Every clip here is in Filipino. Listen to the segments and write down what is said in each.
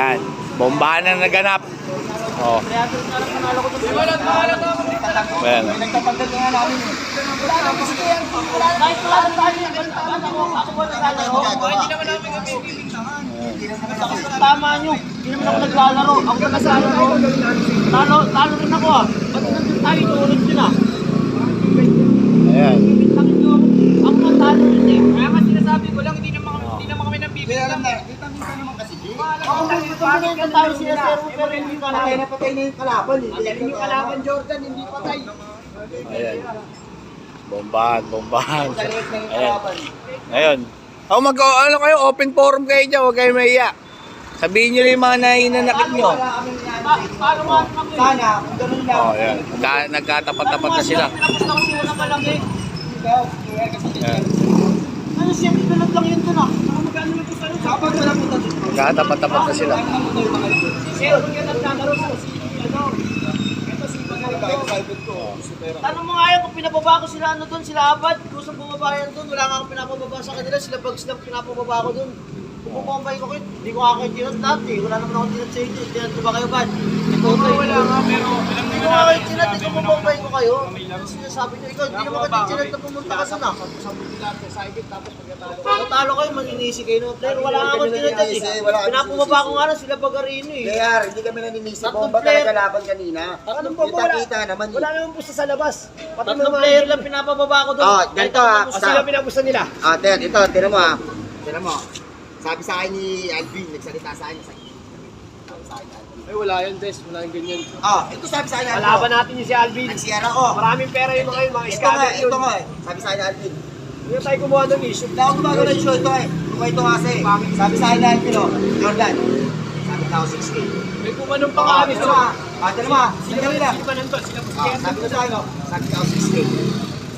Ayan. Bombahan na naganap. Oh. Ayan. Tama nyo. Hindi naman ako naglalaro. Ako na naglalaro. Talo, talo rin ako ah. Ba't nandun tayo? Inuulit yun ah. Ayan. Bintangin nyo ako. Ako na talo rin eh. Kaya nga sinasabi ko lang, hindi naman, hindi naman kami nabibigyan. Na yung tayo sila pero pero hindi ka Patay na patay na yung kalaban eh. Magaling yung kalaban, Jordan, hindi patay. Ayan. Bombahan, bombahan. Ayan. Ngayon. Oh, mag ano kayo, open forum kayo dyan, huwag kayo mahiya. Sabihin nyo lang yung mga nainanakit nyo. Paano nga eh. Sana, kung ganun lang. Oh. Nagka, nagkatapat-tapat na sila. Tapos na kasi wala malaki. Ayan. Ano siya, pinunod lang yun dun ah. Magkano lang sa Kapag wala punta dito. Nagkatapat-tapat na sila. Sir, kung yan naglalaro sa si ano, ito si Tanong mo nga yan kung pinababa ko sila ano doon, sila abad, kusang bumaba yan doon, wala nga akong pinapababa sa kanila, sila bags lang pinapababa ko doon. Kung bumabay ko kayo, hindi ko kayo tinat dati, wala naman ako tinat sa inyo, tinat ko ba kayo bad? Ito kayo. Wala nga, pero alam Hindi ko nga kayo namin, tinat, sinabi ikaw mo naman bumabay ko kayo. laro. Sinasabi nyo, ikaw, hindi naman kayo tinat na pumunta ka sana. Natalo kayo, maninisi kayo player, wala nga akong tinat eh. wala Pinapababa ko nga lang sila bagarino eh. Kaya, hindi kami naninisi. Bomba talaga laban kanina. Tatlong Kita-kita naman Wala eh. naman pusta sa labas. Tatlong player lang pinapababa ko doon. Oh, ganito ah. O sila pinapusta nila. Ah, Ted, ito, tira mo ah. Tira mo. Sabi sa akin ni Alvin, nagsalita sa akin. Sabi sa akin, Alvin. Ay, wala yan, Des. Wala yung ganyan. Ah, ito sabi sa akin, Alvin. Kalaban natin yung si Alvin. Nagsiyara ko. Maraming pera yung mga yun, mga Ito nga, ito nga eh. Sabi sa akin, Alvin. Hindi na tayo kumuha ng issue. Hindi ako gumagawa ng show ito eh. Ito ito kasi. Sabi sa akin, Alvin, oh, Jordan. Sabi na ako 6K. May kumanong pa kami. mo ah. Ah. Sige kami lang. Sino ba nandun? Sila po Ah, sabi ko sa akin, oh, sabi ko 6K.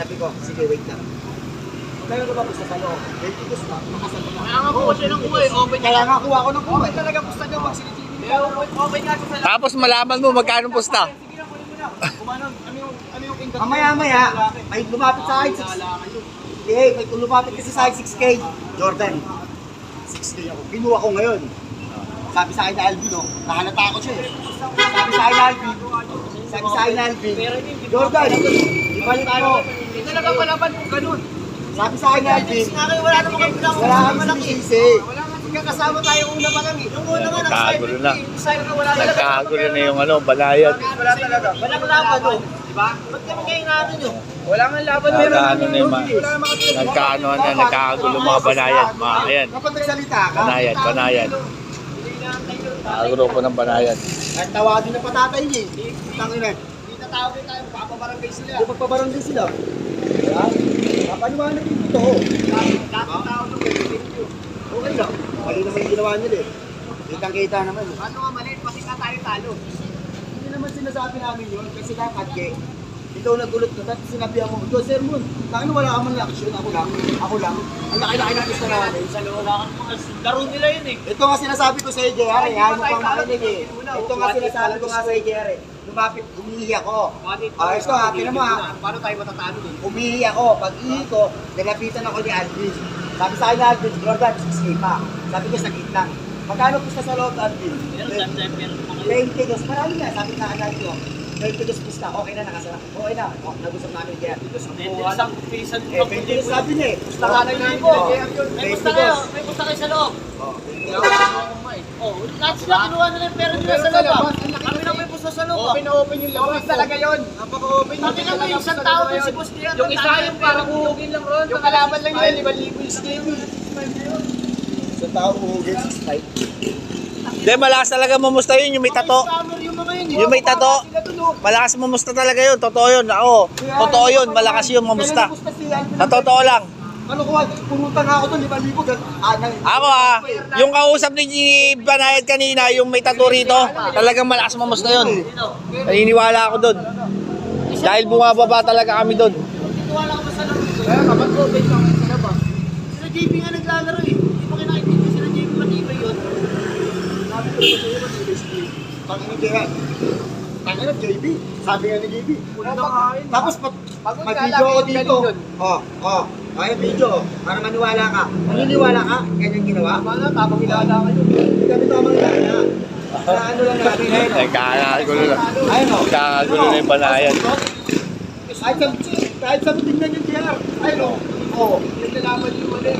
Sabi ko, sige, wait lang. Kaya ko ba gusto sa loob? 20 gusto, na. Kaya nga po siya ng kuha eh, open Kaya nga kuha ko ng kuha. Okay talaga pusta pag sinitini. Kaya okay nga sa Tapos malaman mo magkano pusta. Sige na, kunin mo na. Kumanon, ano yung, ano yung kingdom? Mamaya-maya, may lumapit sa akin. six- Hindi, may lumapit kasi sa akin 6K. Jordan, 6K ako. Kinuha ko ngayon. Sabi sa akin na Alvin, oh, nahalata ako siya eh. Sabi sa akin na Alvin, sabi sa akin na Alvin, Jordan, ibalik mo. Hindi talaga palaban kung ganun. Sabi sa akin na Alvin, Nga kayo, wala naman kayo wala pinapababa kami malaki. sinisisi. Wala nga, magkakasama tayo una pa lang eh. Yung una nga, Nagkagulo na. Wala talaga. Nagkagulo na yung ano, balayad. Wala talaga. Walang laban oh. Diba? Ba't kami kayo inaano nyo? Wala nga laban. Nagkaano na yung mga, nagkaano na, nagkagulo mga banayad. Mga, ayan, Kapag nagsalita ka, banayad, banayad. Nagagrupo ng banayad. kahit tawagin na patatay niya eh. Tangin na. Hindi na tawagin tayo, papabarangay sila. Kung magpabarangay sila. Diba? Papaniwanag yung totoo. Dapat tao nung. Okay lang. Mali naman yung ginawa nila eh. Kitang-kita naman. Ano nga mali, bakit na tayo talo? Hindi naman sinasabi namin yun kasi dapat ke, ikaw nagulot ka, tapos sinabi ako, Yo, Sir Moon, tayo wala ka man reaction, ako lang, ako lang. Ang laki-laki ng gusto namin. Sa kang mga laro nila yun eh. Ito nga sinasabi ko sa EJR, eh, ayaw mo pang makinig eh. Ito nga sinasabi ko nga sa EJR eh. Lumapit, umihi ako. Ah, ito ha, tinan mo ha. Paano tayo matatalo dun? Umihi ako, pag ihi ko, nilapitan ako ni Alvin. Sabi sa akin ni Alvin, Jordan, 6K pa. Sabi ko, sakit lang. Magkano pusta sa loob, Alvin? Meron pa kayo. 20 dos, marami na, sabi sa akin ko. 20 dos pusta, okay na, nakasara. Okay na, oh, nag-usap namin kaya. Isang pisan Eh, 20 dos sabi niya eh. Pusta ka na. Oh, May 20 pusta kayo, may pusta kayo sa loob. Oh, Oh, lahat sila kinuha nila yung pera nila Pero sa sa loob. ah. Kami lang may pusta sa loob. ah. Open na open yung labas. talaga yun. Napaka-open Kami lang may isang tao dun si Boss Dian. Yung isa yung parang uhugin lang ron. Yung kalaban lang yun, 5,000 yung skill. Sa tao uhugin, 6'5". Hindi, malakas talaga mamusta yun, yung may tato. Yung yun. May tato. Malakas mamusta talaga yun, totoo yun. Ako, totoo yun, malakas yung mamusta. Sa totoo lang. Ano ko, punutan nga ako doon, 5,000 gan. Ako ah, yung kausap ni Banayad kanina, yung may tattoo rito, talagang malakas mamusta yun. Naniniwala ako doon. Dahil bumababa talaga kami doon. Wala ka ba sa loob? Kaya kapag open lang sa labas. Sila JB nga naglalaro eh. Hindi pa kinakikita sila JB matibay yun. sabi ko sa Tangin ni JB. Tangin na JB. Sabi nga ni JB. Tapos pag Pagod ka video lang, ako yung dito. galing dun. Oh, oh. Ay, video. oh, Para maniwala ka. Maniniwala ka? Ganyan ginawa? Tama na, tapang ilala kayo. Hindi kami tamang gana. Ano lang natin ngayon. Nagkakagulo na. Ayun o. Nagkakagulo na yung panayan. Kahit sa, kahit sa tingnan yung JR. Ayun o. Oo. Yung nalaman yung mali.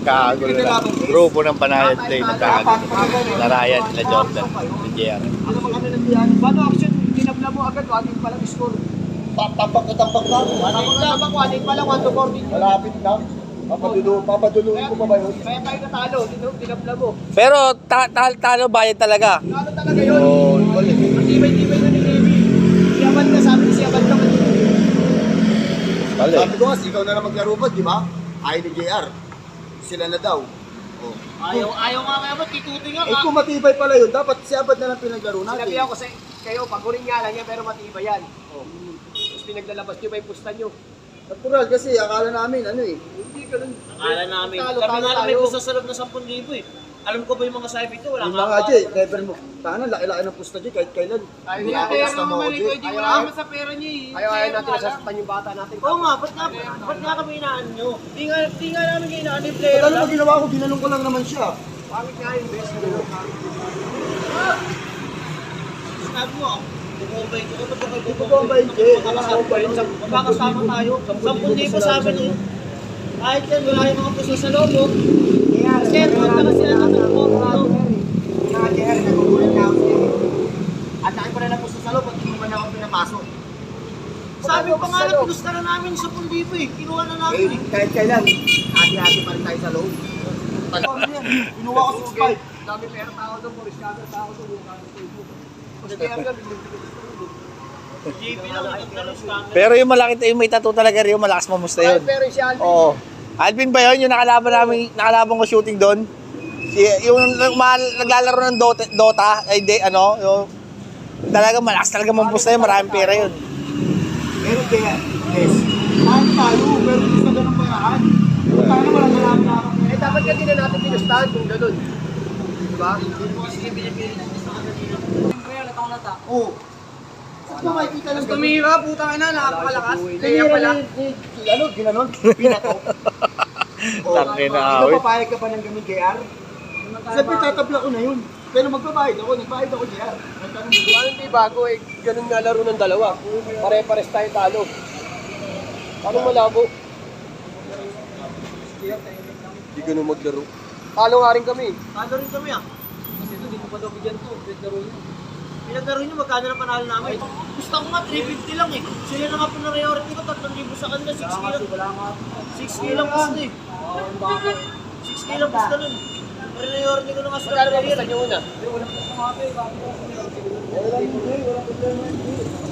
Nagkakagulo na. Grupo ng panayan today. Nagkakagulo. Narayan, na Jordan, na JR. Ano mga JR? Paano action? Tinabla mo agad, wating pa lang score. Tampak na tampak na. Wating pa lang, wating pa lang, 1 to 4. Malapit na. Papadulo, papaduluin ko pa ba yun? Kaya tayo natalo, tin- tinabla mo. Pero ta ta talo bayad talaga. Ano talaga yun? Oh, Matibay-tibay na ni Levi. Siyaban ka, sabi ni ka, matibay. talo. Sabi ko nga, ikaw na lang maglaro ba, di ba? Ayaw ni JR. Sila na daw. Oh. Ayaw, ayaw nga kaya mo, tituti nga Eh kung matibay pala yun, dapat si Abad na lang pinaglaro natin. Sinabi ako sa kayo, pagurin nga lang yan, pero matibay yan. Oh. Tapos pinaglalabas nyo, may pusta nyo. Natural kasi akala namin ano eh. Hindi ganun. Akala namin. Talo, Kami nga lang may pusta sa loob na 10,000 eh. Alam ko ba yung mga sabi ito? Wala Yung mga ako. Jay, never mo. Paano, laki-laki ng pusta Jay, kahit kailan. Ayaw Hindi niya, ako pera basta mo, Jay. Ayaw, ayaw, sa pera niya eh. Ayaw, ayaw natin nasasaktan yung bata natin. Oo nga, ba't nga, ba't nga kami inaan nyo? Di nga, di nga namin inaan yung player Ba't ano mo ginawa ko, ginanong ko lang naman siya. Pangit nga yung best. Sabi mo, bubobay ko. Ano ba kayo Bubobay, Jay. Magkakasama Magkakasama tayo. 10,000 sa amin eh. Kahit yan, wala yung mga puso sa loob. Kasi tuwag na kasi ang natuturo. Mga JR, nagugulat na ako sa'yo. At laki pa rin ang pusta sa loob, at hindi man ako pinapasok. Sabi pa nga na, pinusta na namin sa pundipo eh. Kinuha na namin Eh, eh. kahit kailan, hati-hati pa rin tayo sa loob. Pinuha ko 6'5". Dami pera tao doon, Boris Camera tao doon. yung ko kaya ko. JP lang, nagtalo scammer. Pero yung malaki yung may tattoo talaga rin, malakas mamusta yun. Pero si Alvin, Oo. Alvin ba yun? Yung nakalaban namin, nakalaban ko shooting doon? Si, yung naglalaro ng Dota, Dota ay de, ano, yung, talaga malakas talaga mamusta yun, maraming pera yun. Pero kaya, yes, tayo tayo, pero hindi sa ganun paraan. Tayo na walang alam na ako. eh dapat ka din na natin pinustahan kung ganun. Diba? Oo. Saan ba makikita ng ganun? Tumira, putang ina, nakakalakas. Kaya pala. Ano, ginanon? Pinato. Oo. Tangin na awit. papayag ka pa ng ganun, JR? Siyempre, tatabla ko na yun. Pero magbabayad ako, nagbayad ako, mo, Parang hindi bago eh. Ganun nga laro ng dalawa. Pare-pares tayo talo. Parang malabo. Hindi ganun maglaro. Talo nga rin kami. Talo rin kami ah. Kasi ito, di ko pa daw bigyan to. Pinaglaro nyo. Pinaglaro nyo, magkano na panalo namin? Gusto ko nga, 350 lang eh. Sila na nga po na priority ko, 3,000 sa kanila, 6 kilo. 6 kilo lang gusto eh. 6 kilo lang gusto nun. Priority ko na nga sa Magkano ba gusto nyo una?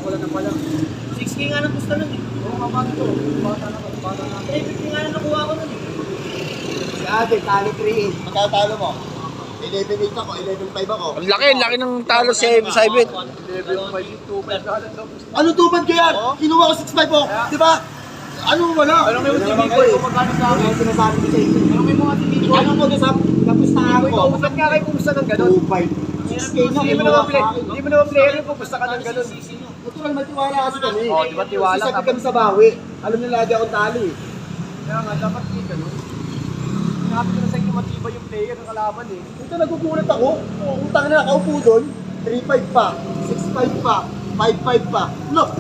Wala na pala. 6K nga nang gusto nun eh. 350 nga na nakuha ko nun eh. Si ate, talo 3-8. Magkano talo mo? 11-8 ako, 11-5 ako. Ang laki, ang laki ng talo si Saibit. Level 5 2 pa na lang. Ano tupad ko yan? Kinuha ko 6'5 po. Di ba? Ano wala? Ano may TV ko eh, kung magkano sa akin. Ano sinasabi ko sa inyo? Ano may mga TV ko? Ano mo doon sa kapustahan ko? kausap nga kayo kumusta ng ganun. 2-5. 6K na Hindi mo naman play, hindi mo naman player yung kumusta ka ng ganun. Natural matiwala kasi kami. Oh, di ba tiwala? Sasabi kami sa bawi. Alam nila lagi akong tali. Kaya nga, dapat hindi ganun. Sinabi ko na sa inyo matibay yung player ng kalaban eh. Ito nagugulat ako. Utang na nakaupo doon. 3-5 pa. 6-5 pa. 5-5 pa. Look!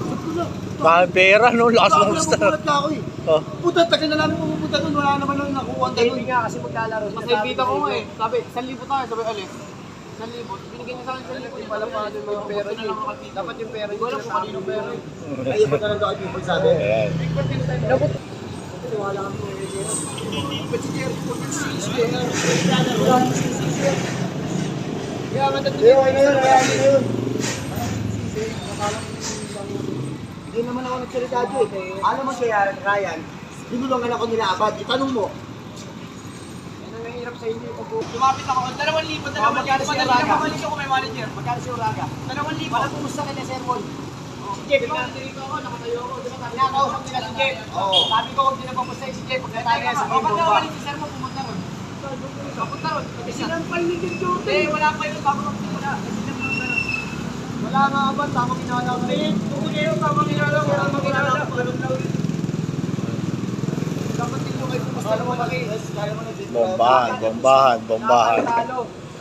Maraming pera, no? Lakas Ako mamusta. nagugulat na ako eh. Oh. Puta, tagal na namin pumupunta doon. Wala naman lang nakuha ang Hindi ganun. nga kasi maglalaro. Kasi bita ko nga eh. Sabi, 1,000 tayo. Sabi, alis. 1,000. Binigyan niya sa akin 1,000. Hindi pala pa din yung pera niyo. Dapat yung pera niyo. Wala ko kanino pera. Kaya pa ganun daw people sabi. Ayan. Dapat Kaya nga dati Hindi, okay na yun. Kaya na yun. Hindi naman ako nagsalita dyan eh. Alam mo siya, Ryan, binulungan ako nila abad. Itanong mo. Yan ang nahihirap sa inyo. Pag lumapit ako, 2,000, 2,000. Magkano si Uraga? Magkano ko may manager. Magkano si Uraga? 2,000. Walang kumusta kanya, Sir Paul. Jeff, dito ako, nakatayo ako. Di ba sabi Nakausap nila si Jeff. Oo. Sabi ko, huwag nila papusta si Jeff. Pagka tayo sa game, Ba't nawalit si Sir mo pumunta ron? Pumunta ron. Kasi sinampal ni Jeff Jote. Eh, wala pa yun. Bago magsimula. Kasi sinampal ka na. Wala nga ba? Ko. Eh, tungkol kayo, tamang ginala ko. Tamang ginala ko. Dapat din yung kayo kumusta naman. Bombahan, bombahan, bombahan. Talo.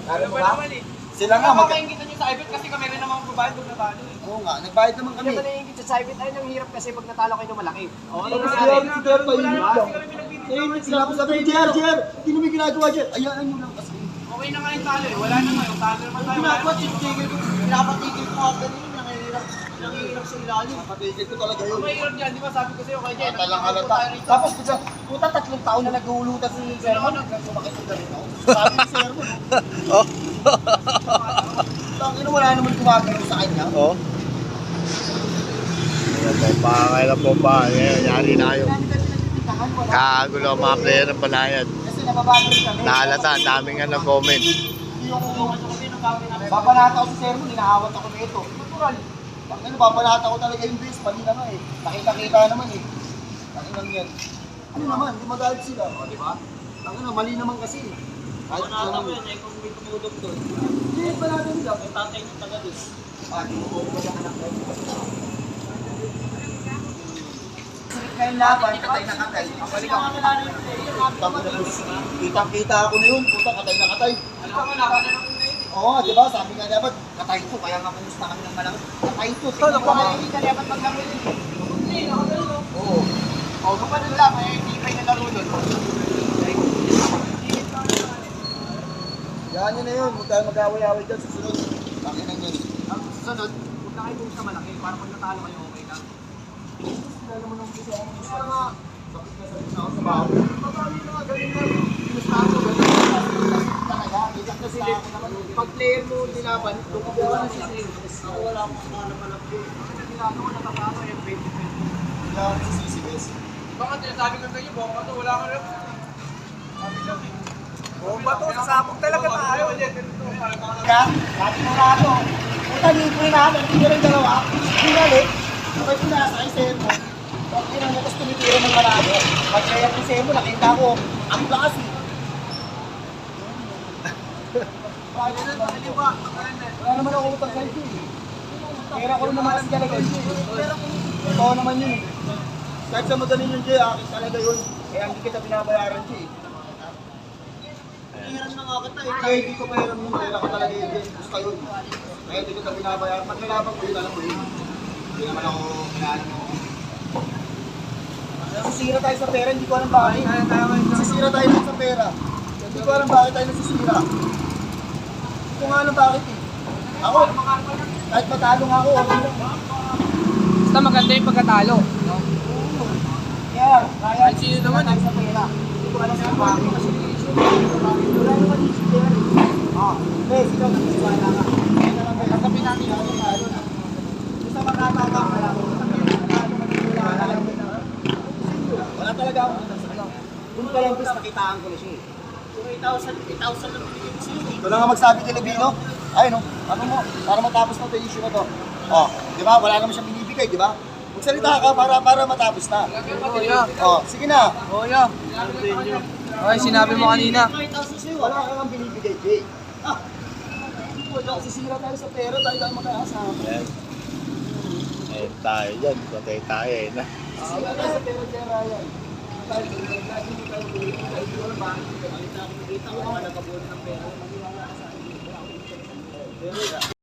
Wala ba? naman eh. Sila nga, mag... Makakaingitan nyo sa Ibet kasi kami rin naman magbabayad pag natalo eh. Oo nga, nagbayad naman Hindi kami. naman naiingit sa Cybit. Ayun ang hirap kasi pag natalo kayo ng malaki. Oo, ano Ano nangyari? Pero Wala tahimik naman lang. kasi kami pinagbibigyan. Eh, sinabi sabi ni JR, JR, hindi naman ginagawa dyan. Ayaan nyo lang kasi. Okay na nga yung talo eh. Wala naman. Yung talo naman tayo. Ginagawa, tinitigil ko. Pinapatigil ko ako ganun. Nangihirap. Nangihirap sa ilalim. Patigil ko talaga yun. Ang mahirap dyan, di ba sabi ko sa'yo kay Jen, Talang halata. Tapos puta tatlong taon na nag-uulutan si Sermon. Sumakit yung galit ako. Sabi ni Sermon. Oh. Tangin wala naman gumagano sa kanya. Oh. Ayan, bombahan kayo ng bombahan. Ngayon, yari na kayo. Kagulo ang mga player ng Balayan. Kasi nababago rin kami. Nahalata, daming nga nag-comment. Hindi babanata ko si Sermon, inaawat ako nito. Natural. Tangin babanata ko talaga yung base. Mali na nga eh. Nakita-kita naman eh. Tangin lang yan. Ano naman, hindi magalit sila. O, di ba? Tangin na, mali naman kasi. Kahit sila naman. eh, kung may tumulog doon. Hindi, banata nila. Yung tatay ng taga doon. Ah, tinutuko ko yung anak ko. Ngayon laban, katay na katay. Ang balik ako. Kitang-kita ako na yun. Puta, katay na katay. Alam ko, laban na lang muna yun eh. Oo, di ba? Sabi nga dapat, katay to. Kaya nga kumusta kami ng malaki. Katay to. Tingnan mo nga. Hindi ka dapat nakagano. Oo. O, kung paano lang, eh, hindi kayo nalaro doon. Yan yun na yun. Huwag tayo mag-away-away dyan. Susunod. Tangin na yun. Ang susunod, huwag na kayo sa malaki para pag natalo kayo, okay lang. Wala naman ang gusto akong gusto nga. Sakit na sakit na ako sa baho. Pabali na nga, ganun na. Pinustahan ko, ganun. Talaga, bitak na sila. Pag player mo nilaban, tumabuha na si Slim. Ako wala akong kakalap-kalap doon. Kasi ginagawa natatalo yung 20 Yan, si Sisi Bes. Baka sinasabi ko sa'yo, bomba to, wala ka rin. Sabi lang eh. Bomba to, sasabog talaga tayo. Kaya, lagi mo na ako. Puta, libre na ako. Hindi rin dalawa. Pinalik. Sabay pinasa kay Semo. Pag ina mo, tapos tumitira ng malado. Pag kaya kay Semo, nakita ko, ang naman ako utang sa ito eh. Pera ko naman kasi talaga ito naman yun eh. Kahit sa madaling yun, Jay, akin talaga yun. Kaya hindi kita binabayaran, Jay. Hiram na nga kita eh. Kaya hindi ko pahiram yun, pera ko talaga yun, Jay. Gusto yun. Kaya hindi ko kita binabayaran. Pag nalaban ko yun, alam mo yun. Hindi naman ako kinaalam mo. Nasisira tayo sa pera, hindi ko alam bakit. Nasisira tayo sa pera. Hindi ko alam bakit tayo nasisira. Hindi ko nga alam bakit eh. Ako, kahit matalo nga ako, okay lang. Basta maganda yung pagkatalo. Kaya, kaya Ay, sino naman tayo sa pera. Hindi ko alam bakit. Yung eh. Ah, eh, ikaw nagsiwala ka. Kasabi natin ako ng ano na. Basta makatama ka lang. Wala talaga ako. Doon pa lang nakitaan ko na siya eh. Yung 8,000, 8,000 lang binigay ko sa'yo eh. Ito lang magsabi kay Lubino. Ay no, ano mo, para matapos na ito yung issue na to. Oh, di ba? Wala naman siyang binibigay, di ba? Magsalita ka para para matapos na. Kuya, Oh, sige na. kuya. Okay, sinabi mo kanina. Yung 8,000 sa'yo. Wala ka nga binibigay, Jay. Sisira tayo sa pera, tayo tayo magkakasama. Ayan. Ayan tayo dyan. Patay tayo eh. Na. Sisira tayo sa pera, Jay Ryan. Tayo, lagi hindi tayo binibigay. Tayo, alam bakit. Nakita ko, nakita ko, nagkabuhat ng pera. Maniwala ka sa akin.